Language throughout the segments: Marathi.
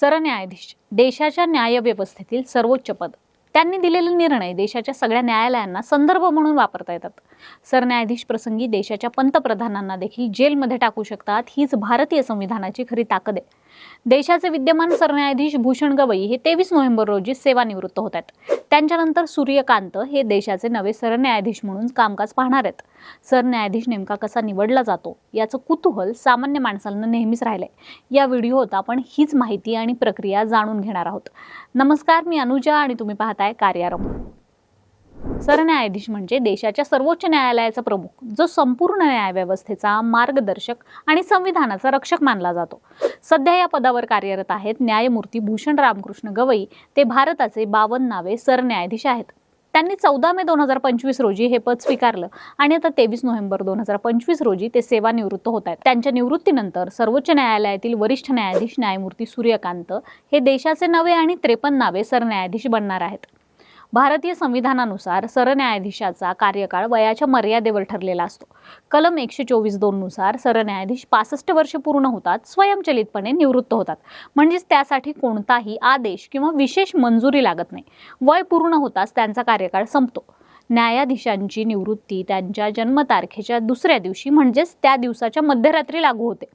सरन्यायाधीश देशाच्या न्यायव्यवस्थेतील सर्वोच्च पद. त्यांनी दिलेले निर्णय देशाच्या सगळ्या न्यायालयांना संदर्भ म्हणून वापरता येतात. सरन्यायाधीश प्रसंगी देशाच्या पंतप्रधानांना देखील जेलमध्ये टाकू शकतात हीच भारतीय संविधानाची खरी ताकद आहे. देशाचे विद्यमान सरन्यायाधीश भूषण गवई हे तेवीस नोव्हेंबर रोजी सेवानिवृत्त होत आहेत. त्यांच्यानंतर सूर्यकांत हे देशाचे नवे सरन्यायाधीश म्हणून कामकाज पाहणार आहेत. सरन्यायाधीश नेमका कसा निवडला जातो याचं कुतूहल सामान्य माणसांना नेहमीच राहिलंय. या व्हिडिओत आपण हीच माहिती आणि प्रक्रिया जाणून घेणार आहोत. नमस्कार मी अनुजा आणि तुम्ही पाहताय कार्यारंभ. सरन्यायाधीश म्हणजे देशाच्या सर्वोच्च न्यायालयाचा प्रमुख जो संपूर्ण न्यायव्यवस्थेचा मार्गदर्शक आणि संविधानाचा रक्षक मानला जातो. सध्या या पदावर कार्यरत आहेत न्यायमूर्ती भूषण रामकृष्ण गवई. ते भारताचे बावन्नावे सरन्यायाधीश आहेत. त्यांनी चौदा मे दोन हजार पंचवीस रोजी हे पद स्वीकारलं आणि आता तेवीस नोव्हेंबर दोन हजार पंचवीस रोजी ते सेवानिवृत्त होत आहेत. त्यांच्या निवृत्तीनंतर सर्वोच्च न्यायालयातील वरिष्ठ न्यायाधीश न्यायमूर्ती सूर्यकांत हे देशाचे नवे आणि त्रेपन्नावे सरन्यायाधीश बनणार आहेत. भारतीय संविधानानुसार सरन्यायाधीशाचा कार्यकाळ वयाच्या मर्यादेवर ठरलेला असतो. कलम एकशे चोवीस दोननुसार सरन्यायाधीश पासष्ट वर्ष पूर्ण होतात स्वयंचलितपणे निवृत्त होतात. म्हणजेच त्यासाठी कोणताही आदेश किंवा विशेष मंजुरी लागत नाही. वय पूर्ण होताच त्यांचा कार्यकाळ संपतो. न्यायाधीशांची निवृत्ती त्यांच्या जन्मतारखेच्या दुसऱ्या दिवशी म्हणजेच त्या दिवसाच्या मध्यरात्री लागू होते.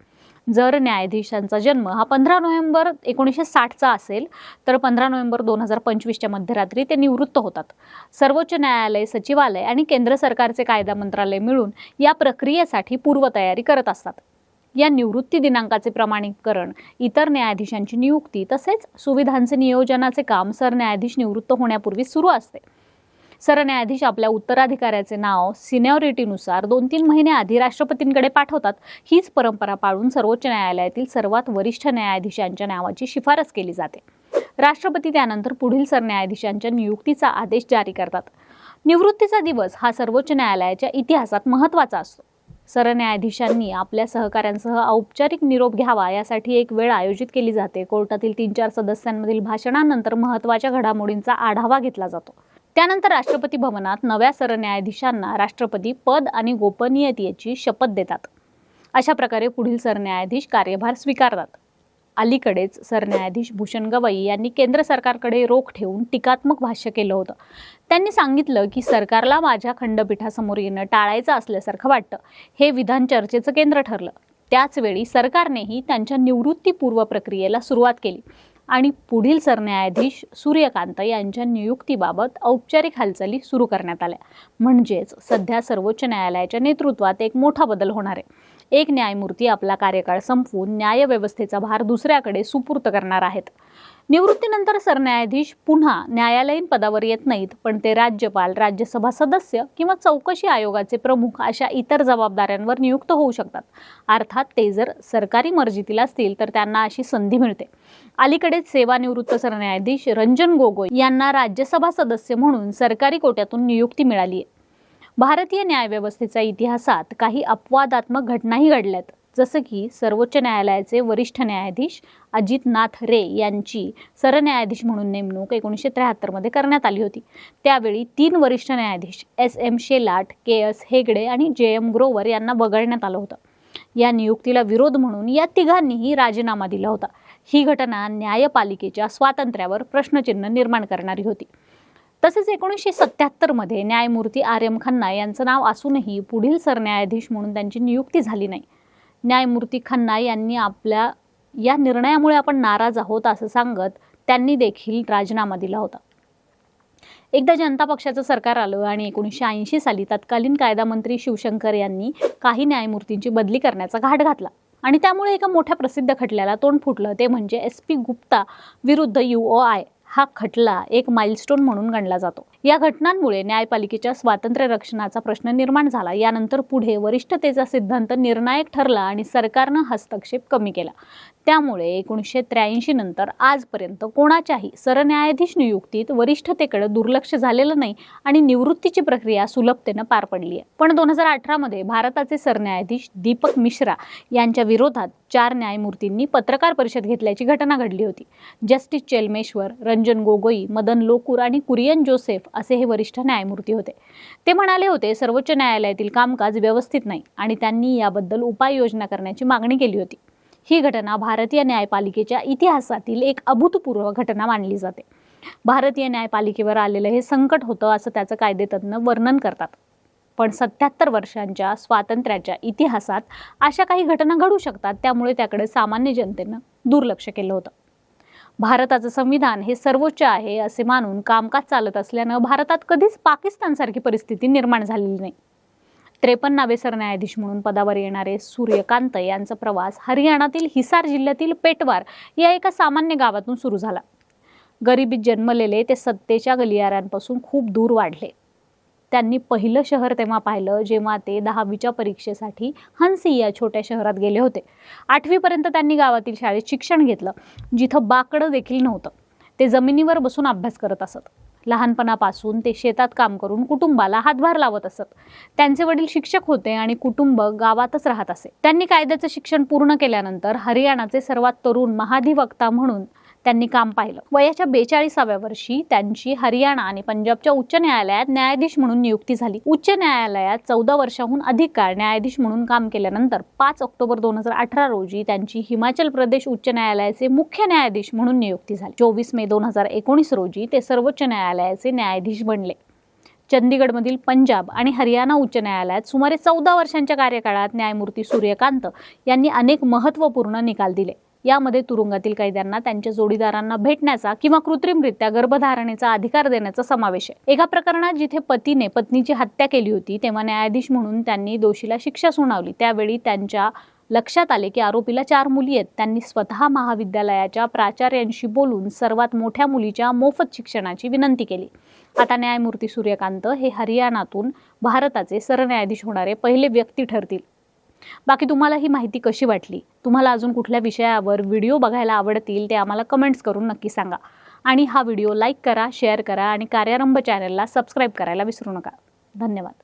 जर न्यायाधीशांचा जन्म हा पंधरा नोव्हेंबर एकोणीसशे साठचा असेल तर पंधरा नोव्हेंबर दोन हजार पंचवीसच्या मध्यरात्री ते निवृत्त होतात. सर्वोच्च न्यायालय सचिवालय आणि केंद्र सरकारचे कायदा मंत्रालय मिळून या प्रक्रियेसाठी पूर्वतयारी करत असतात. या निवृत्ती दिनांकाचे प्रमाणीकरण इतर न्यायाधीशांची नियुक्ती तसेच सुविधांचे नियोजनाचे काम सरन्यायाधीश निवृत्त होण्यापूर्वी सुरू असते. सरन्यायाधीश आपल्या उत्तराधिकाऱ्याचे नाव सिनियरिटीनुसार दोन तीन महिने आधी राष्ट्रपतींकडे पाठवतात. हीच परंपरा पाळून सर्वोच्च न्यायालयातील सर्वात वरिष्ठ न्यायाधीशांच्या नावाची शिफारस केली जाते. राष्ट्रपती त्यानंतर पुढील सरन्यायाधीशांच्या नियुक्तीचा आदेश जारी करतात. निवृत्तीचा दिवस हा सर्वोच्च न्यायालयाच्या इतिहासात महत्त्वाचा असतो. सरन्यायाधीशांनी आपल्या सहकाऱ्यांसह औपचारिक निरोप घ्यावा यासाठी एक वेळ आयोजित केली जाते. कोर्टातील तीन चार सदस्यांमधील भाषणानंतर महत्त्वाच्या घडामोडींचा आढावा घेतला जातो. त्यानंतर राष्ट्रपती भवनात नव्या सरन्यायाधीशांना राष्ट्रपती पद आणि गोपनीयतेची शपथ देतात. अशा प्रकारे पुढील सरन्यायाधीश कार्यभार स्वीकारतात. अलीकडेच सरन्यायाधीश भूषण गवई यांनी केंद्र सरकारकडे रोख ठेवून टीकात्मक भाष्य केलं होतं. त्यांनी सांगितलं की सरकारला माझ्या खंडपीठासमोर येणं टाळायचं असल्यासारखं वाटतं. हे विधान चर्चेचं केंद्र ठरलं. त्याचवेळी सरकारनेही त्यांच्या निवृत्तीपूर्व प्रक्रियेला सुरुवात केली. आणि पुढील सरन्यायाधीश सूर्यकांत यांच्या नियुक्तीबाबत औपचारिक हालचाली सुरू करण्यात आल्या. म्हणजेच सध्या सर्वोच्च न्यायालयाच्या नेतृत्वात एक मोठा बदल होणार आहे. एक न्यायमूर्ती आपला कार्यकाळ संपवून न्यायव्यवस्थेचा भार दुसऱ्याकडे सुपूर्त करणार आहेत. निवृत्तीनंतर सरन्यायाधीश पुन्हा न्यायालयीन पदावर येत नाहीत पण ते राज्यपाल राज्यसभा सदस्य किंवा चौकशी आयोगाचे प्रमुख अशा इतर जबाबदाऱ्यांवर नियुक्त होऊ शकतात. अर्थात ते जर सरकारी मर्जीतील असतील तर त्यांना अशी संधी मिळते. अलीकडेच सेवानिवृत्त सरन्यायाधीश रंजन गोगोई यांना राज्यसभा सदस्य म्हणून सरकारी कोट्यातून नियुक्ती मिळाली आहे भारतीय न्यायव्यवस्थेच्या इतिहासात काही अपवादात्मक घटनाही घडल्यात. जसं की सर्वोच्च न्यायालयाचे वरिष्ठ न्यायाधीश अजित नाथ रे यांची सरन्यायाधीश म्हणून नेमणूक एकोणीसशे त्र्याहत्तरमध्ये करण्यात आली होती. त्यावेळी तीन वरिष्ठ न्यायाधीश S M Shelat K S Hegde आणि जे एम ग्रोवर यांना वगळण्यात आलं होतं. या नियुक्तीला विरोध म्हणून या तिघांनीही राजीनामा दिला होता. ही घटना न्यायपालिकेच्या स्वातंत्र्यावर प्रश्नचिन्ह निर्माण करणारी होती. तसेच एकोणीसशे सत्याहत्तरमध्ये न्यायमूर्ती आर एम खन्ना यांचं नाव असूनही पुढील सरन्यायाधीश म्हणून त्यांची नियुक्ती झाली नाही. न्यायमूर्ती खन्ना यांनी आपल्या या निर्णयामुळे आपण नाराज आहोत असं सांगत त्यांनी देखील राजीनामा दिला होता. एकदा जनता पक्षाचं सरकार आलं आणि एकोणीसशे ऐंशी साली तत्कालीन कायदा मंत्री शिवशंकर यांनी काही न्यायमूर्तींची बदली करण्याचा घाट घातला आणि त्यामुळे एका मोठ्या प्रसिद्ध खटल्याला तोंड फुटलं. ते म्हणजे एस पी गुप्ता विरुद्ध युओ आय. हा खटला एक माइलस्टोन म्हणून गणला जातो. या घटनांमुळे न्यायपालिकेच्या स्वातंत्र्य रक्षणाचा प्रश्न निर्माण झाला. यानंतर पुढे वरिष्ठतेचा सिद्धांत निर्णायक ठरला आणि सरकारनं हस्तक्षेप कमी केला. त्यामुळे एकोणीसशे त्र्याऐंशी नंतर आजपर्यंत कोणाच्याही सरन्यायाधीश नियुक्तीत वरिष्ठतेकडे दुर्लक्ष झालेलं नाही आणि निवृत्तीची प्रक्रिया सुलभतेनं पार पडली आहे पण दोन हजार अठरामध्ये भारताचे सरन्यायाधीश दीपक मिश्रा यांच्या विरोधात चार न्यायमूर्तींनी पत्रकार परिषद घेतल्याची घटना घडली होती. जस्टिस चेलमेश्वर रंजन गोगोई मदन लोकूर आणि कुरियन जोसेफ असे हे वरिष्ठ न्यायमूर्ती होते. ते म्हणाले होते सर्वोच्च न्यायालयातील कामकाज व्यवस्थित नाही आणि त्यांनी याबद्दल उपाययोजना करण्याची मागणी केली होती. ही घटना भारतीय न्यायपालिकेच्या इतिहासातील एक अभूतपूर्व घटना मानली जाते. भारतीय न्यायपालिकेवर आलेलं हे संकट होतं असं त्याचं कायदेतज्ञ वर्णन करतात. पण सत्याहत्तर वर्षांच्या स्वातंत्र्याच्या इतिहासात अशा काही घटना घडू शकतात त्यामुळे त्याकडे सामान्य जनतेनं दुर्लक्ष केलं होतं. भारताचं संविधान हे सर्वोच्च आहे असे मानून कामकाज चालत असल्यानं भारतात कधीच पाकिस्तानसारखी परिस्थिती निर्माण झालेली नाही. त्रेपन्नावे सरन्यायाधीश म्हणून पदावर येणारे सूर्यकांत यांचा प्रवास हरियाणातील हिसार जिल्ह्यातील पेटवार या एका सामान्य गावातून सुरू झाला. गरिबीत जन्मलेले ते सत्तेच्या गलियारांपासून खूप दूर वाढले. त्यांनी पहिलं शहर तेव्हा पाहिलं जेव्हा ते दहावीच्या परीक्षेसाठी हंसी या छोट्या शहरात गेले होते. आठवीपर्यंत त्यांनी गावातील शाळेत शिक्षण घेतलं जिथं बाकडं देखील नव्हतं. ते जमिनीवर बसून अभ्यास करत असत. लहानपणापासून ते शेतात काम करून कुटुंबाला हातभार लावत असत. त्यांचे वडील शिक्षक होते आणि कुटुंब गावातच राहत असे. त्यांनी कायद्याचं शिक्षण पूर्ण केल्यानंतर हरियाणाचे सर्वात तरुण महाधिवक्ता म्हणून त्यांनी काम पाहिलं. वयाच्या बेचाळीसाव्या वर्षी त्यांची हरियाणा आणि पंजाबच्या उच्च न्यायालयात न्यायाधीश म्हणून नियुक्ती झाली. उच्च न्यायालयात चौदा वर्षाहून अधिक काळ न्यायाधीश म्हणून काम केल्यानंतर पाच ऑक्टोबर दोन हजार अठरा रोजी त्यांची हिमाचल प्रदेश उच्च न्यायालयाचे मुख्य न्यायाधीश म्हणून नियुक्ती झाली. चोवीस मे दोन हजार एकोणीस रोजी ते सर्वोच्च न्यायालयाचे न्यायाधीश बनले. चंदीगडमधील पंजाब आणि हरियाणा उच्च न्यायालयात सुमारे चौदा वर्षांच्या कार्यकाळात न्यायमूर्ती सूर्यकांत यांनी अनेक महत्त्वपूर्ण निकाल दिले. यामध्ये तुरुंगातील कैद्यांना त्यांच्या जोडीदारांना भेटण्याचा किंवा कृत्रिमरित्या गर्भधारणेचा अधिकार देण्याचा समावेश आहे. एका प्रकरणात जिथे पतीने पत्नीची हत्या केली होती तेव्हा न्यायाधीश म्हणून त्यांनी दोषीला शिक्षा सुनावली. त्यावेळी त्यांच्या लक्षात आले की आरोपीला चार मुली आहेत. त्यांनी स्वतः महाविद्यालयाच्या प्राचार्यांशी बोलून सर्वात मोठ्या मुलीच्या मोफत शिक्षणाची विनंती केली. आता न्यायमूर्ती सूर्यकांत हे हरियाणातून भारताचे सरन्यायाधीश होणारे पहिले व्यक्ती ठरतील. बाकी तुम्हाला ही माहिती कशी वाटली? तुम्हाला अजून कुठल्या विषयावर व्हिडिओ बघायला आवडतील ते आम्हाला कमेंट्स करून नक्की सांगा. आणि हा व्हिडिओ लाईक करा शेअर करा आणि कार्यारंभ चॅनलला सबस्क्राईब करायला विसरू नका. धन्यवाद.